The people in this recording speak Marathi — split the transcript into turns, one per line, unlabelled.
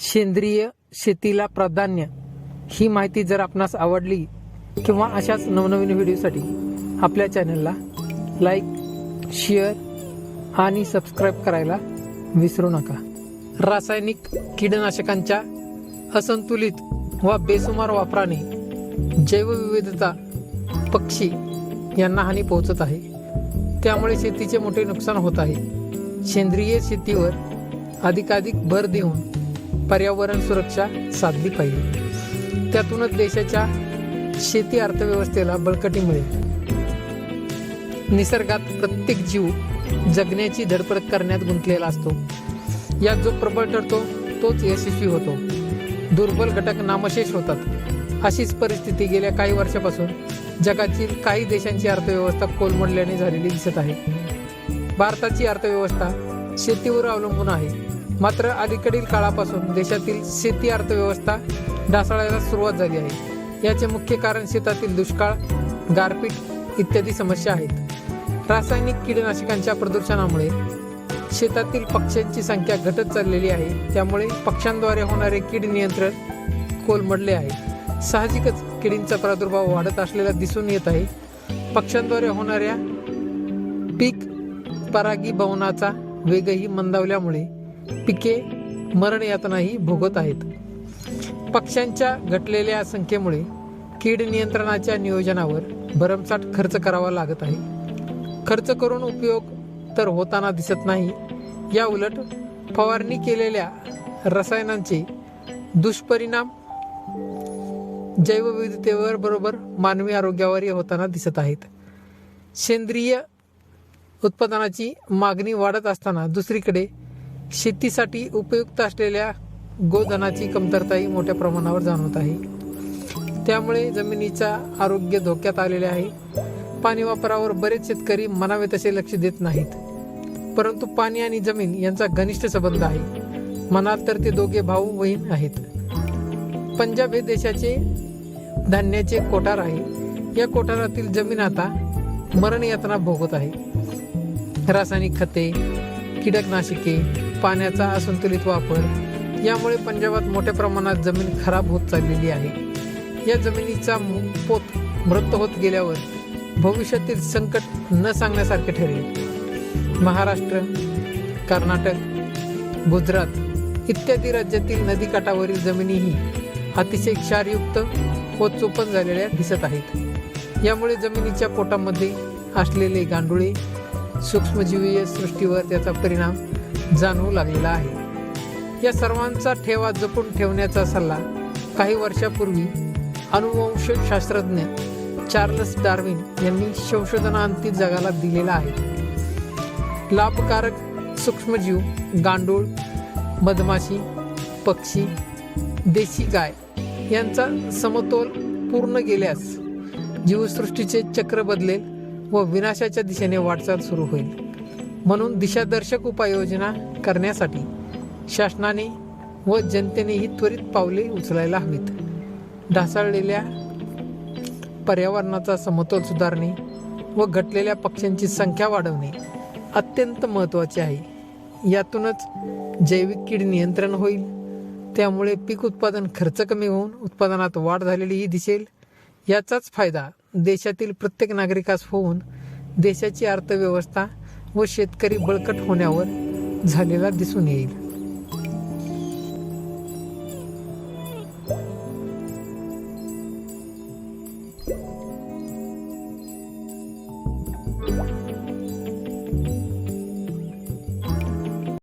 सेंद्रिय शेतीला प्राधान्य ही माहिती जर आपणास आवडली किंवा अशाच नवनवीन व्हिडिओसाठी आपल्या चॅनलला लाईक शेअर आणि सबस्क्राईब करायला विसरू नका. रासायनिक कीटकनाशकांच्या असंतुलित व बेसुमार वापराने जैवविविधता पक्षी यांना हानी पोहोचत आहे. त्यामुळे शेतीचे मोठे नुकसान होत आहे. सेंद्रिय शेतीवर अधिकाधिक भर देऊन पर्यावरण सुरक्षा साधली पाहिजे. त्यातूनच देशाच्या शेती अर्थव्यवस्थेला बळकटी मिळेल. निसर्गात प्रत्येक जीव जगण्याची धडपड करण्यात गुंतलेला असतो. यात जो प्रबळ ठरतो तोच यशस्वी होतो. दुर्बल घटक नामशेष होतात. अशीच परिस्थिती गेल्या काही वर्षापासून जगातील काही देशांची अर्थव्यवस्था कोलमडल्याने झालेली दिसत आहे. भारताची अर्थव्यवस्था शेतीवर अवलंबून आहे. मात्र अलीकडील काळापासून देशातील शेती अर्थव्यवस्था ढासळायला सुरुवात झाली आहे. याचे मुख्य कारण शेतातील दुष्काळ गारपीट इत्यादी समस्या आहेत. रासायनिक कीटकनाशकांच्या प्रदूषणामुळे शेतातील पक्ष्यांची संख्या घटत चाललेली आहे. त्यामुळे पक्ष्यांद्वारे होणारे कीड नियंत्रण कोलमडले आहे. साहजिकच किडींचा प्रादुर्भाव वाढत असलेला दिसून येत आहे. पक्ष्यांद्वारे होणाऱ्या पीक परागीभवनाचा वेगही मंदावल्यामुळे पिके मरण यातनाही भोगत आहेत. पक्ष्यांच्या घटलेल्या संख्येमुळे कीड नियंत्रणाच्या नियोजनावर भरमसाठ खर्च करावा लागत आहे. खर्च करून उपयोग तर होताना दिसत नाही. या उलट फवारणी केलेल्या रसायनांचे दुष्परिणाम जैवविविधतेवर बरोबर मानवी आरोग्यावरही होताना दिसत आहेत. सेंद्रिय उत्पादनाची मागणी वाढत असताना दुसरीकडे शेतीसाठी उपयुक्त असलेल्या गोधनाची कमतरताही मोठ्या प्रमाणावर जाणवत आहे. त्यामुळे जमिनीचा आरोग्य धोक्यात आलेले आहे. पाणी वापरावर बरेच शेतकरी मनावे तसे लक्ष देत नाहीत. परंतु पाणी आणि जमीन यांचा घनिष्ठ संबंध आहे. म्हणाल तर ते दोघे भाऊ बहीण आहेत. पंजाब हे देशाचे धान्याचे कोठार आहे. या कोठारातील जमीन आता मरण यातना भोगत आहे. रासायनिक खते कीटकनाशके पाण्याचा असंतुलित वापर. यामुळे पंजाबात मोठ्या प्रमाणात जमीन खराब होत चाललेली आहे. या जमिनीचा पोत मृत होत गेल्यावर भविष्यातील संकट न सांगण्यासारखे ठरेल. महाराष्ट्र कर्नाटक गुजरात इत्यादी राज्यातील नदीकाठावरील जमिनीही अतिशय क्षारयुक्त व चोपण झालेल्या दिसत आहेत. यामुळे जमिनीच्या पोटामध्ये असलेले गांडुळे सूक्ष्मजीवीय सृष्टीवर त्याचा परिणाम जाणवू लागलेला आहे. या सर्वांचा ठेवा जपून ठेवण्याचा सल्ला काही वर्षापूर्वी अनुवंशशास्त्रज्ञ चार्लस डार्विन यांनी संशोधनांती जगाला दिलेला आहे. लाभकारक सूक्ष्मजीव गांडूळ मधमाशी पक्षी देशी गाय यांचा समतोल पूर्ण गेल्यास जीवसृष्टीचे चक्र बदलेल व विनाशाच्या दिशेने वाटचाल सुरू होईल. म्हणून दिशादर्शक उपाययोजना करण्यासाठी शासनाने व जनतेनेही त्वरित पावले उचलायला हवीत. ढासळलेल्या पर्यावरणाचा समतोल सुधारणे व घटलेल्या पक्ष्यांची संख्या वाढवणे अत्यंत महत्त्वाचे आहे. यातूनच जैविक कीड नियंत्रण होईल. त्यामुळे पीक उत्पादन खर्च कमी होऊन उत्पादनात वाढ झालेलीही दिसेल. याचाच फायदा देशातील प्रत्येक नागरिकास होऊन देशाची अर्थव्यवस्था व शेतकरी बळकट होण्यावर झालेला दिसून येईल.